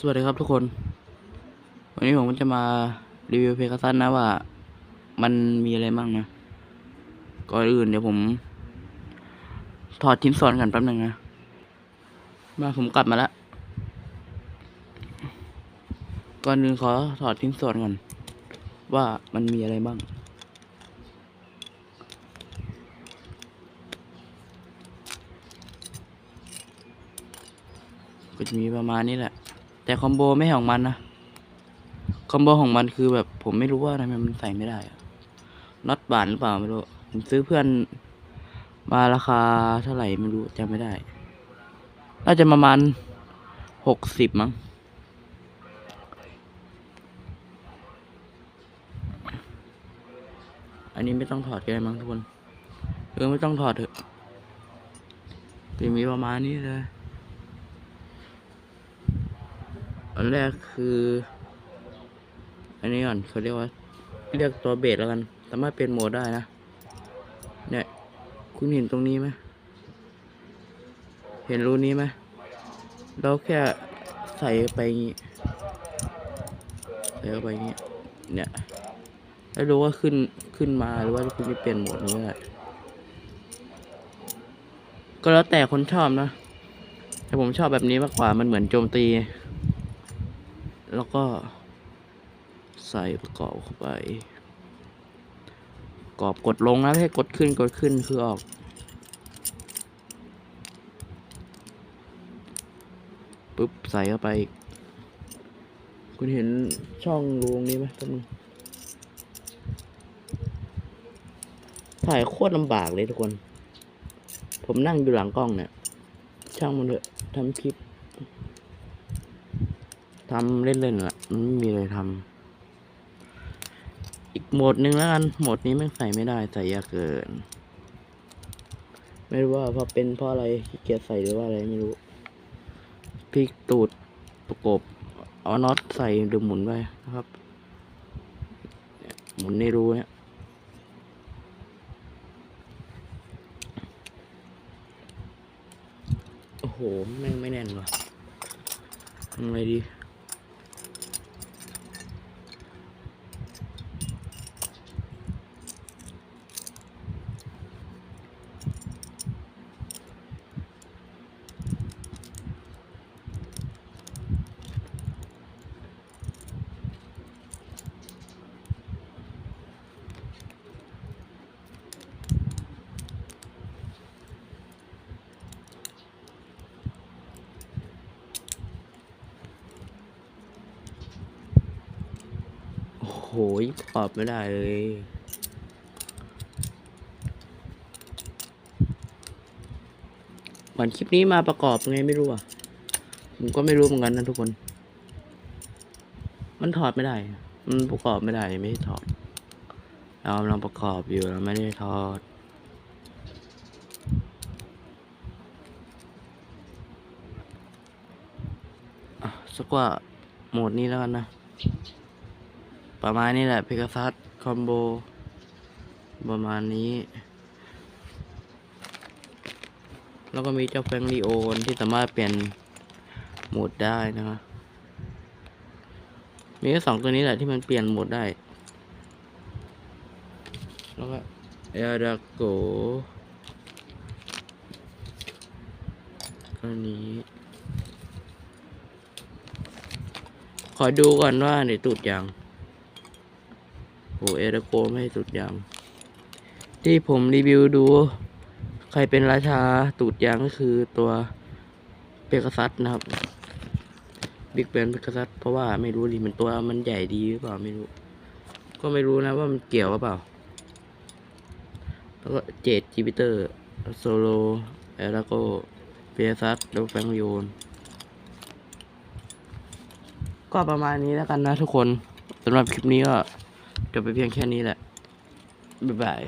สวัสดีครับทุกคน วันนี้ผมจะมารีวิวเพกาซันนะว่า มันมีอะไรบ้างนะ ก่อนอื่นเดี๋ยวผม ถอดชิ้นส่วนกันแป๊บหนึงนะ มาผมกลับมาแล้ว ก่อนอื่นขอถอดชิ้นส่วนก่อน ว่ามันมีอะไรบ้าง ก็จะมีประมาณนี้แหละ แต่คอมโบไม่ของมันนะ คอมโบของมันคือแบบผมไม่รู้ว่าทำไมมันใส่ไม่ได้น็อตบานหรือเปล่าไม่รู้ผมซื้อเพื่อนมาราคาเท่าไหร่ไม่รู้จำไม่ได้ น่าจะประมาณหกสิบมั้ง อันนี้ไม่ต้องถอดก็ได้มั้งทุกคน เออไม่ต้องถอดเถอะจะมีประมาณนี้เลย อันแรกคือ อันนี้ก่อนเขาเรียกว่า เรียกตัวเบสแล้วกัน สามารถเปลี่ยนโหมดได้นะ เนี่ย คุณเห็นตรงนี้ไหมเห็นรูนี้ไหมเราแค่ใส่ไปอย่างงี้ใส่เข้าไปอย่างงี้ เนี่ยแล้วรู้ว่าขึ้นขึ้นมาหรือว่าคุณจะเปลี่ยนโหมดนี้ได้ก็แล้วแต่คนชอบนะแต่ผมชอบแบบนี้มากกว่ามันเหมือนโจมตี แล้วก็ใส่ประกอบเข้าไปประกอบกดลงนะไม่ใช่กดขึ้นกดขึ้นคือออก ปุ๊บ ใส่เข้าไปอีกคุณเห็นช่องรูงนี้ไหมท่านงถ่ายโคตรลำบากเลยทุกคน ผมนั่งอยู่หลังกล้องเนี่ย ช่างมันเถอะทำคลิป ทำเล่นๆอะมันไม่มีอะไรทำอีกโหมดหนึ่งแล้วกันโหมดนี้ไม่งใส่ไม่ได้ใส่ยากเกิน ไม่รู้ว่าพราะเป็นเพราะอะไรขี้เกียจใส่หรือว่าอะไรไม่รู้พลิกตูดประกบเอาน็อตใส่หรือหมุนไปนะครับ หมุนในรูเนี่ยโอ้โหแม่งไม่แน่นว่ะทำไงดี โอ้โหตอบไม่ได้เลยเหมือนคลิปนี้มาประกอบไงไม่รู้อะ ผมก็ไม่รู้เหมือนกันนะทุกคน มันถอดไม่ได้ มันประกอบไม่ได้ไม่ได้ถอด เรากำลังประกอบอยู่เราไม่ได้ถอดอะสักว่าโหมดนี้แล้วกันนะ ประมาณนี้แหละเพก a ซัสคอมโบ ประมาณนี้ แล้วก็มีเจ้าแฟงรีโอนที่สามารถเปลี่ยนโหมดได้นะครับมีแค่สองตัวนี้แหละที่มันเปลี่ยนโหมดได้ แล้วก็เอลดาโกอันนี้ ขอดูก่อนว่าในตูดยาง โหเอราโกไม่สุดยาง ที่ผมรีวิวดู ใครเป็นราชาตูดยางก็คือตัวเปกาซัสนะครับบิ๊กแบนเปกาซัสเพราะว่าไม่รู้ดิมันตัวมันใหญ่ดีหรือเปล่าไม่รู้ ก็ไม่รู้นะว่ามันเกี่ยวหรือเปล่า แล้วก็เจดจิปิเตอร์โซโลเอราโกเปกาซัสแล้วแฟงโยนก็ประมาณนี้แล้วกันนะทุกคนสำหรับคลิปนี้ก็ จบไปเพียงแค่นี้แหละบ๊ายบาย